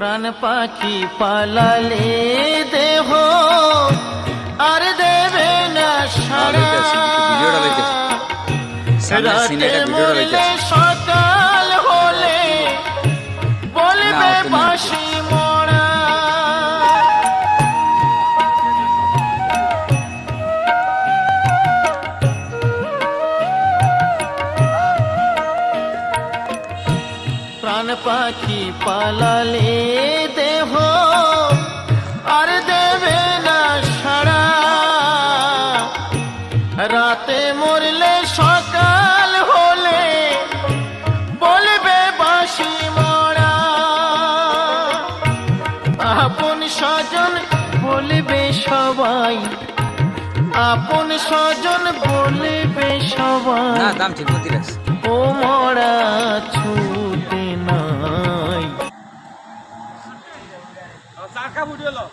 প্রাণ পাখি পালালে দেহ আর দেবে না সারা। সারা সিনেমা সামনের রাতে মরলে সকাল প্রাণ পাখি পালালে দেহ আর দেবে না সারা রাতে মরলে সকাল হলে বলবে বাসি মরা। আপন স্বজন বলবে সবাই আপন স্বজন বলবে সবাই। ও মরা 咱干不着了。